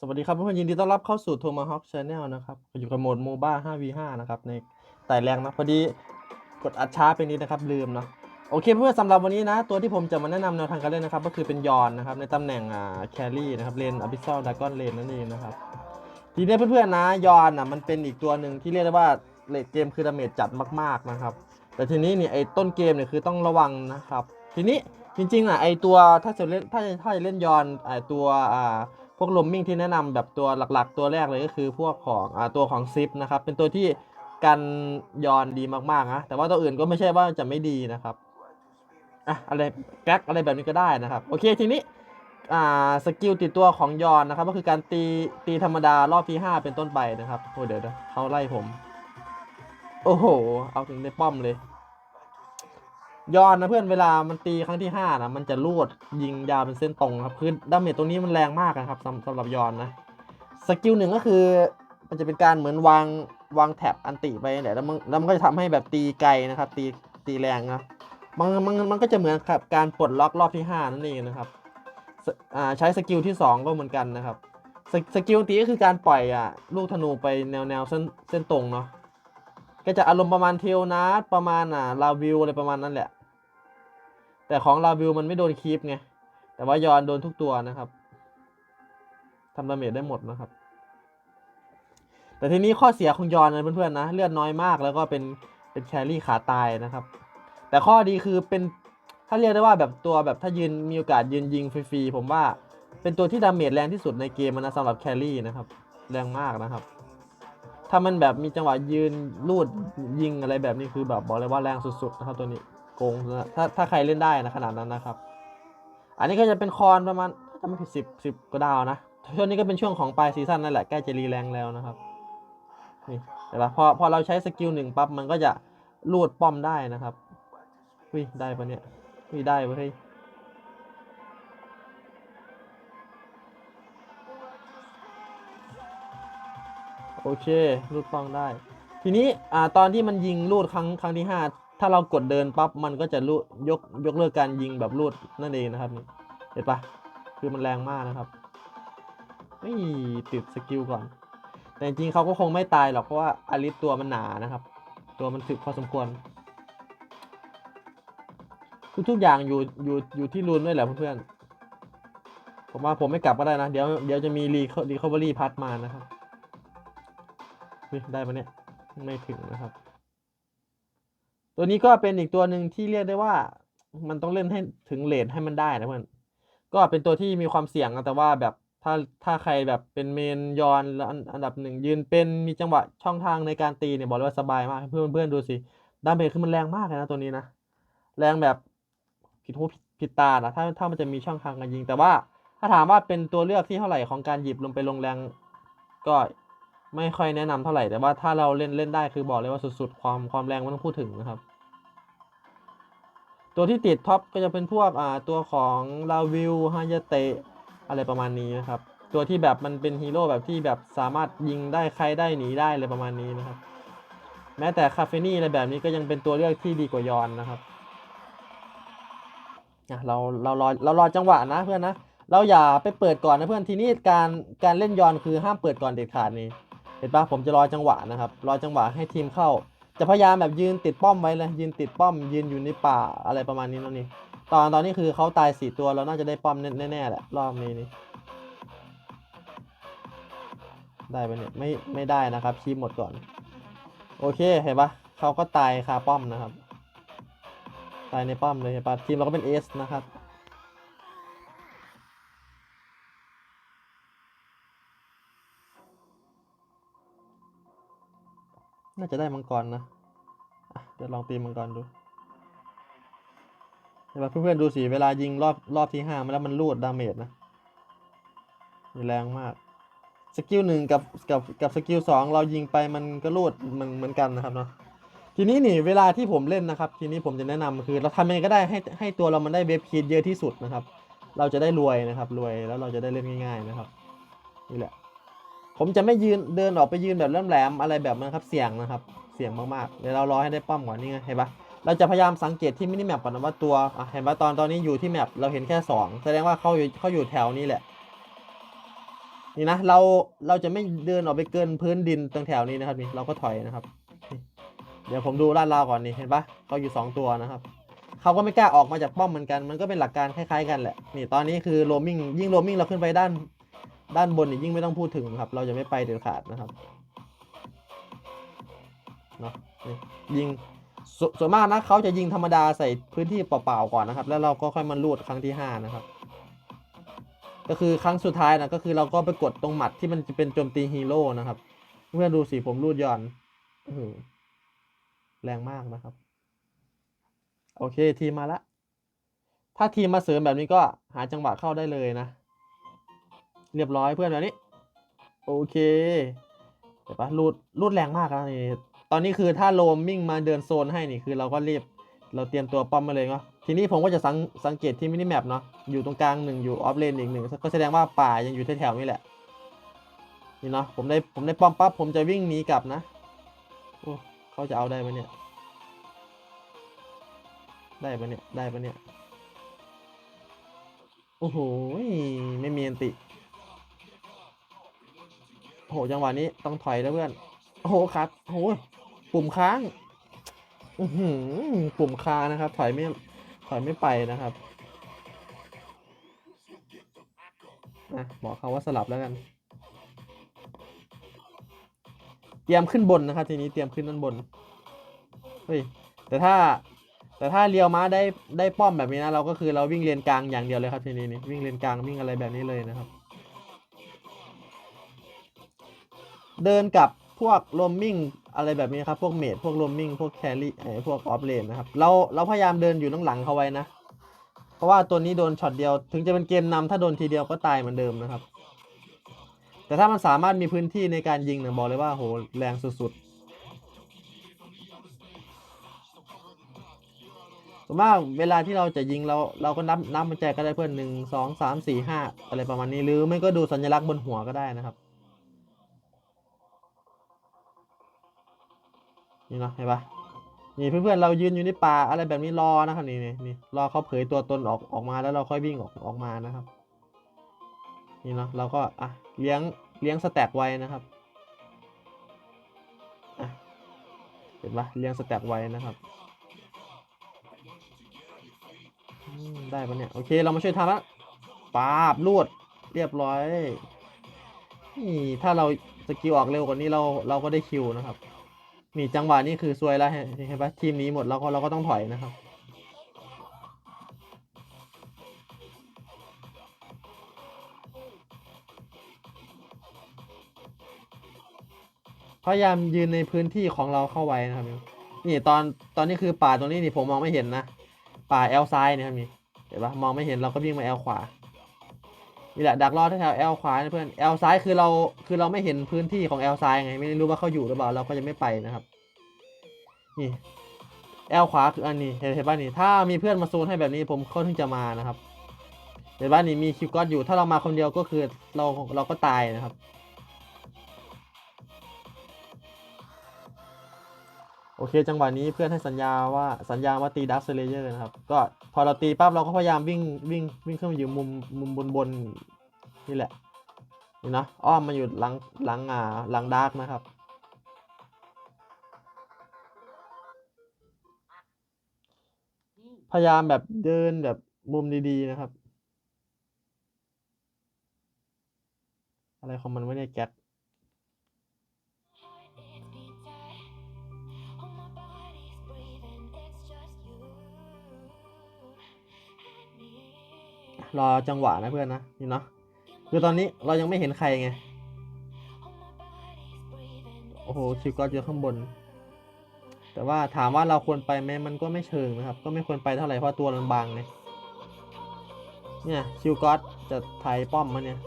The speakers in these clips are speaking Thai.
สวัสดีครับเพื่อนๆยินดีต้อนรับเข้าสู่ Tomahawk Channel นะครับอยู่กับโหมด MOBA 5v5 นะครับในไต่แรงนะพอดีกดอัดช้าไปนิดนะครับลืมเนาะโอเคเพื่อนสำหรับวันนี้นะ ตัวที่ผมจะมาแนะนำแนวทางการเล่นนะครับ ก็คือเป็นยอนนะครับในตำแหน่งอ่าแครี่นะครับเลนอ b ิ s ซ l ด r a กอนเลนนั่นเองนะครับทีนี้เพื่อนๆนะยอนอะมันเป็นอีกตัวหนึ่งที่เรียกได้ว่าเลดเกมคือดาเมจจัดมากๆนะครับแต่ทีนี้เนี่ยไอ้ต้นเกมเนี่ยคือต้องระวังนะครับ ทีนี้จริงๆอะไอ้ตัวถ้าจะเล่นถ้าถ้าจะเล่นยอนไอ้ตัวอ่า พวกลมมิ่งที่แนะนำแบบตัวหลักๆ ตัวแรกเลยก็คือพวกของอตัวของซิปนะครับ เป็นตัวที่กันยอนดีมากๆนะแต่ว่าตัวอื่นก็ไม่ใช่ว่าจะไม่ดีนะครับอะอะไรแก๊กอะไรแบบนี้ก็ได้นะครับ โอเคทีนี้อ่าสกิลติดตัวของยอนนะครับ ก็คือการตีตีธรรมดารอบที่5เป็นต้นไปนะครับโอ้เดี๋ยวเดี๋ยวเขาไล่ผม โอ้โห เอาถึงในป้อมเลย ย้อนนะเพื่อนเวลามันตีครั้งที่ห้านะมันจะลวดยิงยาวเป็นเส้นตรงครับคือดาเมจตรงนี้มันแรงมากนะครับสำสำหรับยอนนะสกิลหนึ่งก็คือมันจะเป็นการเหมือนวางวางแท็บอันติไปเนี่ยแล้วมันแล้วมันก็จะทำให้แบบตีไกลนะครับ ตีตีแรงนะมันมันมันก็จะเหมือนกับการปลดล็อกรอบที่ห้านั่นเองนะครับอ่าใช้สกิลที่สองก็เหมือนกันนะครับสสกิลตีก็คือการปล่อยอะลูกธนูไปแนวแนวเส้นเส้นตรงเนาะก็จะอารมณ์ประมาณเทลนาร์ประมาณอะลาวิวอะไรประมาณนั้นแหละ แต่ของลาวิวมันไม่โดนคีปไง แต่ว่ายอนโดนทุกตัวนะครับทำดาเมจได้หมดนะครับ แต่ทีนี้ข้อเสียของยอนนะเพื่อนๆนะ เลือดน้อยมากแล้วก็เป็นเป็นแครี่ขาตายนะครับ แต่ข้อดีคือเป็นถ้าเรียกได้ว่าแบบตัวแบบถ้ายืนมีโอกาสยืนยิงฟรีๆผมว่าเป็นตัวที่ดาเมจแรงที่สุดในเกมนะสำหรับแครี่นะครับแรงมากนะครับ ถ้ามันแบบมีจังหวะยืนลูดยิงอะไรแบบนี้คือแบบบอกเลยว่าแรงสุดๆนะครับตัวนี้ โกงนะถ้าถ้าใครเล่นได้นะขนาดนั้นนะครับ อันนี้ก็จะเป็นคอนประมาณถ้าไม่ผิดสิบสิบก็ดาวนะช่วงนี้ก็เป็นช่วงของปลายซีซั่นนั่นแหละใกล้จะรีแรงแล้วนะครับนี่เห็นปะพอพอเราใช้สกิลหนึ่งปั๊บมันก็จะลูดป้อมได้นะครับอุ้ยได้ปะเนี่ยอุ้ยได้ปะเฮ้ยโอเครูดป้องได้ ทีนี้อ่าตอนที่มันยิงรูดครั้งครั้งที่ห้า ถ้าเรากดเดินปั๊บมันก็จะรูดยกยกเลิกการยิงแบบรูดนั่นเองนะครับนี่เห็นปะคือมันแรงมากนะครับไม่ติดสกิลก่อน แต่จริงเขาก็คงไม่ตายหรอกเพราะว่าอลิสตัวมันหนานะครับ ตัวมันถึกพอสมควร ทุกๆอย่างอยู่อยู่อยู่ที่รูนด้วยแหละเพื่อนๆผมว่าผมไม่กลับก็ได้นะ เดี๋ยวเดี๋ยวจะมีรีรีคอเวอรี่พัดมานะครับเฮ้ได้ปะเนี่ยไม่ถึงนะครับ ตัวนี้ก็เป็นอีกตัวหนึ่งที่เรียกได้ว่า มันต้องเล่นให้ถึงเลทให้มันได้นะเพื่อนก็เป็นตัวที่มีความเสี่ยงนะแต่ว่าแบบถ้าถ้าใครแบบเป็นเมนยอนแล้วอันอันดับหนึ่งยืนเป็นมีจังหวะช่องทางในการตีเนี่ยบอกเลยว่าสบายมากเพื่อนเพื่อนดูสิดาเมจคือมันแรงมากเลยนะตัวนี้นะแรงแบบผิดหูผิดผิดตานะถ้าถ้ามันจะมีช่องทางการยิง แต่ว่าถ้าถามว่าเป็นตัวเลือกที่เท่าไหร่ของการหยิบลงไปลงแรงก็ ไม่ค่อยแนะนำเท่าไหร่แต่ว่าถ้าเราเล่นเล่นได้คือบอกเลยว่าสุดๆ ความความแรงไม่ต้องพูดถึงนะครับ ตัวที่ติดท็อปก็จะเป็นพวกอ่าตัวของลาวิวฮายาเตะอะไรประมาณนี้นะครับ ตัวที่แบบมันเป็นฮีโร่แบบที่แบบสามารถยิงได้ใครได้หนีได้อะไรประมาณนี้นะครับ แม้แต่คาเฟนี่อะไรแบบนี้ก็ยังเป็นตัวเลือกที่ดีกว่ายอนนะครับเราเรารอเรารอจังหวะนะเพื่อนนะเราอย่าไปเปิดก่อนนะเพื่อนทีนี้การการเล่นยอนคือห้ามเปิดก่อนเด็ดขาดนี่ เห็นปะผมจะรอจังหวะนะครับ รอจังหวะให้ทีมเข้า จะพยายามแบบยืนติดป้อมไว้เลยยืนติดป้อม ยืนอยู่ในป่าอะไรประมาณนี้แล้วนี่ตอนตอนนี้คือเขาตายสี่ตัวเราน่าจะได้ป้อมแน่ๆแหละรอบนี้นี่ได้ปะเนี่ยไม่ไม่ได้นะครับคีบหมดก่อน โอเคเห็นปะเขาก็ตายคาป้อมนะครับ ตายในป้อมเลยเห็นปะทีมเราก็เป็นเอสนะครับ น่าจะได้มังกรนะอะเดี๋ยวลองตีมังกรดูเดี๋ยวเพื่อนๆดูสิเวลายิงรอบรอบที่ห้ามาแล้วมันรูดดาเมจนะมีแรงมากสกิลหนึ่งกับกับกับสกิลสองเรายิงไปมันก็รูดมันเหมือนกันนะครับเนาะทีนี้นี่เวลาที่ผมเล่นนะครับ ทีนี้ผมจะแนะนำคือเราทำยังไงก็ได้ให้ให้ตัวเรามันได้เวฟคีดเยอะที่สุดนะครับ เราจะได้รวยนะครับรวยแล้วเราจะได้เล่นง่าย ๆนะครับนี่แหละ ผมจะไม่ยืนเดินออกไปยืนแบบแหลมๆอะไรแบบนั้นครับเสี่ยงนะครับ เสี่ยงมากๆเดี๋ยวเรารอให้ได้ป้อมก่อนนี่ไงเห็นปะเราจะพยายามสังเกตที่มินิแมปก่อนนะว่าตัวเห็นปะตอนตอนนี้อยู่ที่แมปเราเห็นแค่สองแสดงว่าเขาอยู่เขาอยู่แถวนี้แหละ นี่นะเราเราจะไม่เดินออกไปเกินพื้นดินตรงแถวนี้นะครับนี่เราก็ถอยนะครับ เดี๋ยวผมดูลาดราวก่อนนี่เห็นปะเขาอยู่สองตัวนะครับเขาก็ไม่กล้าออกมาจากป้อมเหมือนกัน มันก็เป็นหลักการคล้ายๆกันแหละนี่ตอนนี้คือโรมิงยิ่งโรมิงเราขึ้นไปด้าน ด้านบนนี่ยิ่งไม่ต้องพูดถึงครับ เราจะไม่ไปเด็ดขาดนะครับเนาะยิงสส่วนมากนะเขาจะยิงธรรมดาใส่พื้นที่เปล่าๆก่อนนะครับ แล้วเราก็ค่อยมาลูดครั้งที่ห้านะครับ ก็คือครั้งสุดท้ายนะก็คือเราก็ไปกดตรงหมัดที่มันจะเป็นโจมตีฮีโร่นะครับเพื่อนดูสิผมรูดย่อนอแรงมากนะครับ โอเคทีมมาละถ้าทีมมาเสริมแบบนี้ก็หาจังหวะเข้าได้เลยนะ เรียบร้อยเพื่อนแบบนี้ โอเคเดี๋ยวปะรูดรูดแรงมากนะนี่ตอนนี้คือถ้าโรมมิ่งมาเดินโซนให้นี่คือเราก็รีบเราเตรียมตัวป้อมมาเลยเนาะทีนี้ผมก็จะสังสังเกตที่มินิแมปเนาะอยู่ตรงกลางหนึ่งอยู่ออฟเลนอีกหนึ่งก็แสดงว่าป่ายังอยู่แถวๆนี้แหละนี่เนาะผมได้ผมได้ป้อมปั๊บผมจะวิ่งหนีกลับนะโอ้เขาจะเอาได้ไหมเนี่ยได้ปะเนี่ยได้ปะเนี่ยโอ้โหไม่มีอันติ หจังหวะนี้ต้องถอยแล้วเพื่อน โอ้โหครับโอ้โหปุ่มค้างอืปุ่มค้างนะครับ ถอยไม่ถอยไม่ไปนะครับอะบอกเขาว่าสลับแล้วกัน เตรียมขึ้นบนนะครับ ทีนี้เตรียมขึ้นด้านบนเฮ้ยแต่ถ้าแต่ถ้าเลียวม้าได้ได้ป้อมแบบนี้นะเราก็คือเราวิ่งเลนกลางอย่างเดียวเลยครับทีนี้นี่วิ่งเลนกลางวิ่งอะไรแบบนี้เลยนะครับ เดินกับพวกโรมมิ่งอะไรแบบนี้ครับ พวกเมดพวกโรมมิ่งพวกแครี่ไอพวกออฟเลนนะครับ เราเราพยายามเดินอยู่ข้างหลังเขาไว้นะ เพราะว่าตัวนี้โดนช็อตเดียว ถึงจะเป็นเกมนำถ้าโดนทีเดียวก็ตายเหมือนเดิมนะครับ แต่ถ้ามันสามารถมีพื้นที่ในการยิงเนี่ยบอกเลยว่าโหแรงสุดๆส่วนมากเวลาที่เราจะยิงเราเราก็นับนับมันแจกก็ได้เพื่อนหนึ่งสองสามสี่ห้าอะไรประมาณนี้ หรือไม่ก็ดูสัญลักษณ์บนหัวก็ได้นะครับ นี่เนาะเห็นปะนี่เพื่อนๆเรายืนอยู่ในป่าอะไรแบบนี้รอนะครับนี่นี่นี่รอเขาเผยตัวตนออกออกมาแล้วเราค่อยวิ่งออกออกมานะครับ นี่เนาะเราก็อะเลี้ยงเลี้ยงสแต็กไว้นะครับอะเห็นปะเลี้ยงสแต็กไว้นะครับได้ปะเนี่ยโอเคเรามาช่วยทำละปาบลวดเรียบร้อยนี่ถ้าเราสกิลออกเร็วกว่านี้เราเราก็ได้คิวนะครับ นี่จังหวะนี้คือซวยแล้วเห็นเห็นปะทีมนี้หมดเราก็เราก็ต้องถอยนะครับ พยายามยืนในพื้นที่ของเราเข้าไว้นะครับนี่ตอนตอนนี้คือป่าตรงนี้นี่ผมมองไม่เห็นนะ ป่าแอลซ้ายนะครับนี่เห็นปะมองไม่เห็นเราก็วิ่งมาแอลขวา นี่แหละดักรอแถวแอลขวานะเพื่อนแอลซ้ายคือเราคือเราไม่เห็นพื้นที่ของแอลซ้ายไง ไม่รู้ว่าเขาอยู่หรือเปล่าเราก็จะไม่ไปนะครับ นี่แอลขวาคืออันนี้เห็นเห็นป่ะนี่ถ้ามีเพื่อนมาโซนให้แบบนี้ผมเขาถึงจะมานะครับเห็นป่ะนี่มีคิวก็อดอยู่ถ้าเรามาคนเดียวก็คือเราเราก็ตายนะครับ โอเค จังหวะนี้เพื่อนให้สัญญาว่าสัญญาว่าตีดักเซเลเยอร์นะครับ ก็พอเราตีปั๊บเราก็พยายามวิ่งวิ่งวิ่งขึ้นมาอยู่มุมมุมบนบนนี่แหละนี่นะอ้อมมาอยู่หลังหลังอ่าหลังดาร์กนะครับ พยายามแบบเดินแบบมุมดีๆนะครับ อะไรของมันวะเนี่ยแก๊ รอจังหวะนะเพื่อนนะนี่เนาะคือตอนนี้เรายังไม่เห็นใครไงโอ้โหคิวก็อยู่ข้างบน แต่ว่าถามว่าเราควรไปไหมมันก็ไม่เชิงนะครับ ก็ไม่ควรไปเท่าไหร่เพราะตัวมันบางเนี่ยเนี่ยคิวก็จะไทยป้อมมาเนี่ย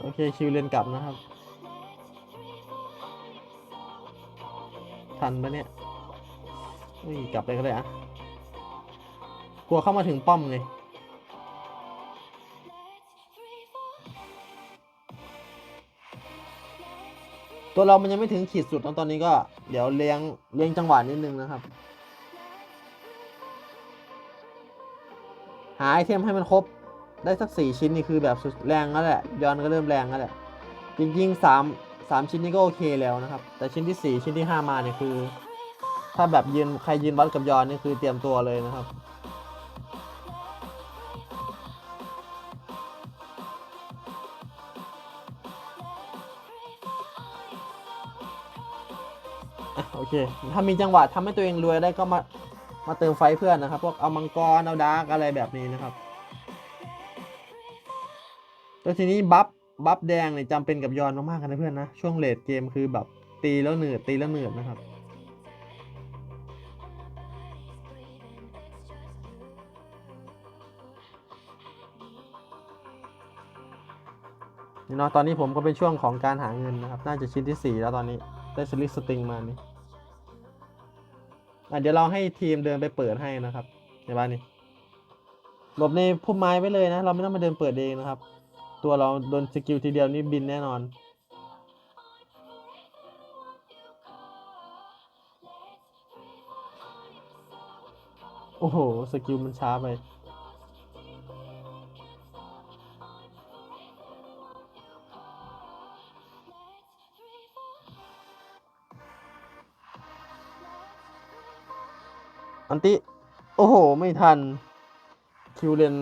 โอเคคิวเรียนกลับนะครับ ทันปะเนี่ยอุ้ยกลับไปก็ได้อะ กลัวเข้ามาถึงป้อมไงตัวเรามันยังไม่ถึงขีดสุดตอนตอนนี้ก็เดี๋ยวเลี้ยงเลี้ยงจังหวะนิดนึงนะครับ หาไอเทมให้มันครบได้สักสี่ชิ้นนี่คือแบบสุดแรงแล้วแหละยอนก็เริ่มแรงแล้วแหละจริงๆสามสามชิ้นนี่ก็โอเคแล้วนะครับ แต่ชิ้นที่สี่ชิ้นที่ห้ามาเนี่ยคือ ถ้าแบบยืนใครยืนวัดกับยอนนี่คือเตรียมตัวเลยนะครับ อะโอเค ถ้ามีจังหวะทำให้ตัวเองรวยได้ก็มา มาเติมไฟเพื่อนนะครับ พวกเอามังกร เอาดาร์กอะไรแบบนี้นะครับ แล้วทีนี้บัฟ บัฟแดงเนี่ยจำเป็นกับยอนมากๆกันนะเพื่อนนะ ช่วงเลดเกมคือแบบตีแล้วเหนืดตีแล้วเหนืดนะครับนี่เนาะตอนนี้ผมก็เป็นช่วงของการหาเงินนะครับ น่าจะชิ้นที่สี่แล้วตอนนี้ ได้สลิปสติงมานี่อะเดี๋ยวเราให้ทีมเดินไปเปิดให้นะครับเห็นป่ะนี่หลบในพุ่มไม้ไว้เลยนะ เราไม่ต้องมาเดินเปิดเองนะครับ ตัวเราโดนสกิลทีเดียวนี่บินแน่นอนโอ้โห สกิลมันช้าไป อันติ โอ้โห ไม่ทัน คิวเลน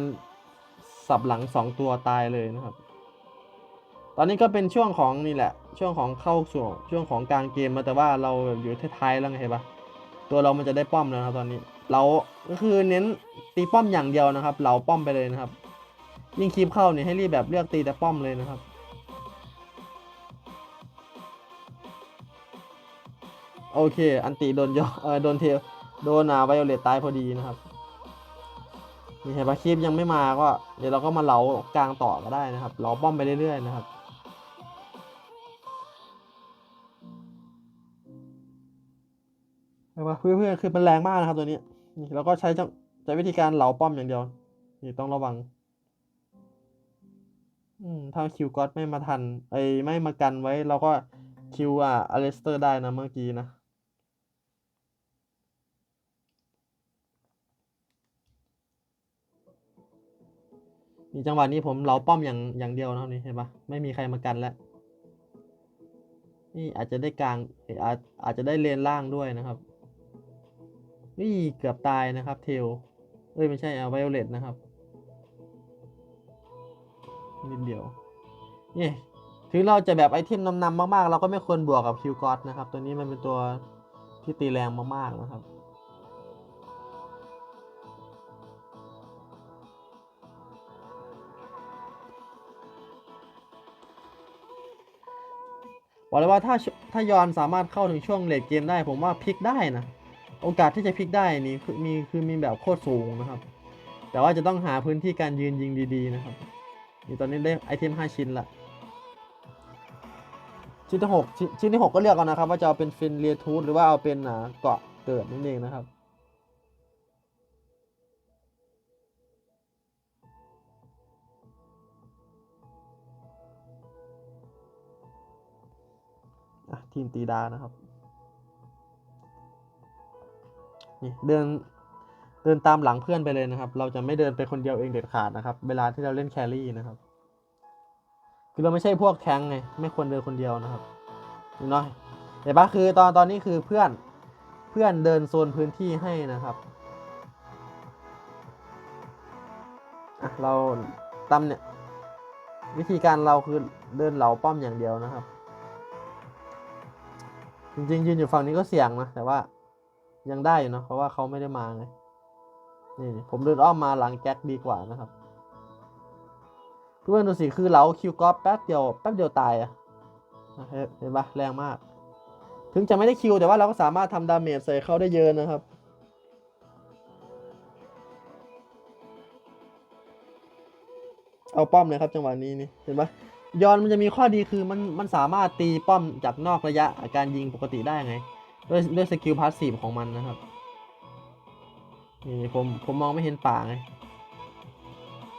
สับหลังสองตัวตายเลยนะครับ ตอนนี้ก็เป็นช่วงของนี่แหละ ช่วงของเข้าสู่ช่วงของกลางเกมมาแต่ว่าเราอยู่ท้ายๆแล้วไงเห็นปะตัวเรามันจะได้ป้อมแล้วนะครับตอนนี้ เราก็คือเน้นตีป้อมอย่างเดียวนะครับเหลาป้อมไปเลยนะครับ ยิ่งคีบเข้าเนี่ยให้รีบแบบเลือกตีแต่ป้อมเลยนะครับโอเค อันติโดนยอเออโดนเทล โดนอ่าไวโอเลตตายพอดีนะครับนี่เห็นปะคลิปยังไม่มาก็ เดี๋ยวเราก็มาเหลากลางต่อก็ได้นะครับเหลาป้อมไปเรื่อยๆนะครับเห็นปะเพื่อนๆคือมันแรงมากนะครับตัวนี้นี่เราก็ใช้จังใช้วิธีการเหลาป้อมอย่างเดียว นี่ต้องระวังอืมถ้าคิวก็อตไม่มาทันไอ้ไม่มากันไว้เราก็คิวอะอเลสเตอร์ได้นะเมื่อกี้นะ นี่จังหวะนี้ผมเหลาป้อมอย่างอย่างเดียวนะครับนี่เห็นปะไม่มีใครมากันแล้ว นี่อาจจะได้กลางอาจอาจจะได้เลนล่างด้วยนะครับ นี่เกือบตายนะครับเทลเอ้ยไม่ใช่เอาไวโอเลตนะครับนิดเดียวนี่ถึงเราจะแบบไอเทมนำๆมากๆ เราก็ไม่ควรบวกกับคิวกอตนะครับ ตัวนี้มันเป็นตัวที่ตีแรงมากๆนะครับ บอกเลยว่าถ้าถ้ายอนสามารถเข้าถึงช่วงเลดเกมได้ ผมว่าพลิกได้นะ โอกาสที่จะพลิกได้นี่คือมีคือมีแบบโคตรสูงนะครับ แต่ว่าจะต้องหาพื้นที่การยืนยิงดีๆนะครับนี่ตอนนี้ได้ไอเทม5 ชิ้นละชิ้นที่หกชิ้นที่หกก็เลือกเอานะครับ ว่าจะเอาเป็นฟินเรียทูธหรือว่าเอาเป็นอ่าเกาะเกิดนั่นเองนะครับ ทีมตีดานะครับนี่เดินเดินตามหลังเพื่อนไปเลยนะครับ เราจะไม่เดินไปคนเดียวเองเด็ดขาดนะครับ เวลาที่เราเล่นแครี่นะครับ คือเราไม่ใช่พวกแทงค์ไง ไม่ควรเดินคนเดียวนะครับนี่เนาะเห็นปะคือตอนตอนนี้คือเพื่อนเพื่อนเดินโซนพื้นที่ให้นะครับเราตำเนี่ยวิธีการเราคือเดินเหลาป้อมอย่างเดียวนะครับ จริงๆยืนอยู่ฝั่งนี้ก็เสี่ยงนะแต่ว่ายังได้อยู่เนะเพราะว่าเขาไม่ได้มาไงนี่ผมเดินอ้อมมาหลังแจ็คดีกว่านะครับเพื่อนดูสิคือเราคิวกอฟแป๊บเดียวแป๊บเดียวตายอะเห็นเห็นปะแรงมาก ถึงจะไม่ได้คิวแต่ว่าเราก็สามารถทำดาเมจใส่เขาได้เยอะนะครับเอาป้อมเลยครับจังหวะนี้นี่เห็นปะ ยอนมันจะมีข้อดีคือมันมันสามารถตีป้อมจากนอกระยะการยิงปกติได้ไงด้วยด้วยสกิลพาสซีฟของมันนะครับนี่ผมผมมองไม่เห็นป่าไง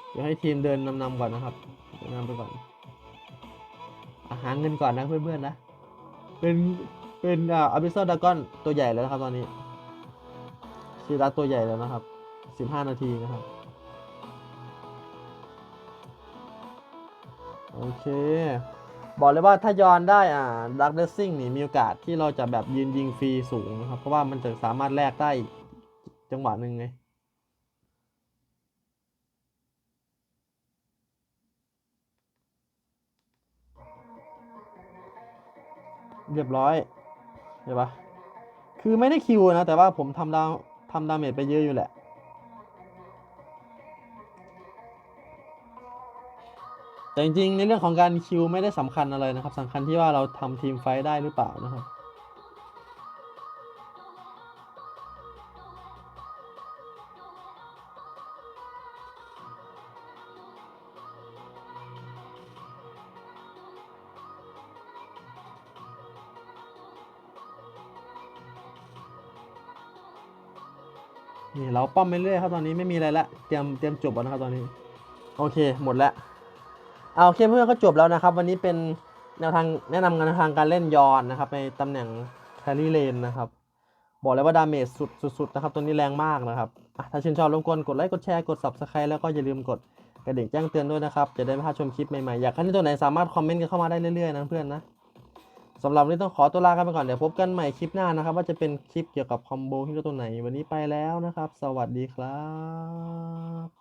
เดี๋ยวให้ทีมเดินนำๆก่อนนะครับเดินนำไปก่อนอาหารเงินก่อนนะเพื่อนๆนะเป็นเป็นอ่าอบิสซดากอนตัวใหญ่แล้วนะครับตอนนี้ซีรัสตัวใหญ่แล้วนะครับสิบห้านาทีนะครับ โอเค บอกเลยว่าถ้าย้อนได้อ่าดักเดซซิ่งนี่มีโอกาสที่เราจะแบบยืนยิงฟรีสูงนะครับ เพราะว่ามันจะสามารถแลกได้จังหวะหนึ่งไงเรียบร้อยเห็นปะคือไม่ได้คิวนะ แต่ว่าผมทำดาวทำดาเมจไปเยอะอยู่แหละ แต่จริงๆในเรื่องของการคิวไม่ได้สำคัญอะไรนะครับสำคัญที่ว่าเราทำทีมไฟได้หรือเปล่านะครับนี่เราป้อมไปเรื่อยครับตอนนี้ไม่มีอะไรละเตรียมเตรียมจบแล้วนะครับตอนนี้ โอเคหมดแล้ว เอาโอเคเพื่อนก็จบแล้วนะครับ วันนี้เป็นแนวทางแนะนำแนวทางการเล่นยอนนะครับในตำแหน่งแครี่เลนนะครับ บอกเลยว่าดาเมจสุดสุดๆนะครับตัวนี้แรงมากนะครับถ้าชื่นชอบรบกวนกดไลค์กดแชร์กด subscribe แล้วก็อย่าลืมกดกระดิ่งแจ้งเตือนด้วยนะครับ จะได้ไม่พลาดชมคลิปใหม่ๆ อยากให้ตัวไหนสามารถคอมเมนต์กันเข้ามาได้เรื่อยๆนะเพื่อนนะสำหรับวันนี้ต้องขอตัวลากันไปก่อนเดี๋ยวพบกันใหม่คลิปหน้านะครับ ว่าจะเป็นคลิปเกี่ยวกับคอมโบที่ตัวไหน วันนี้ไปแล้วนะครับ สวัสดีครับ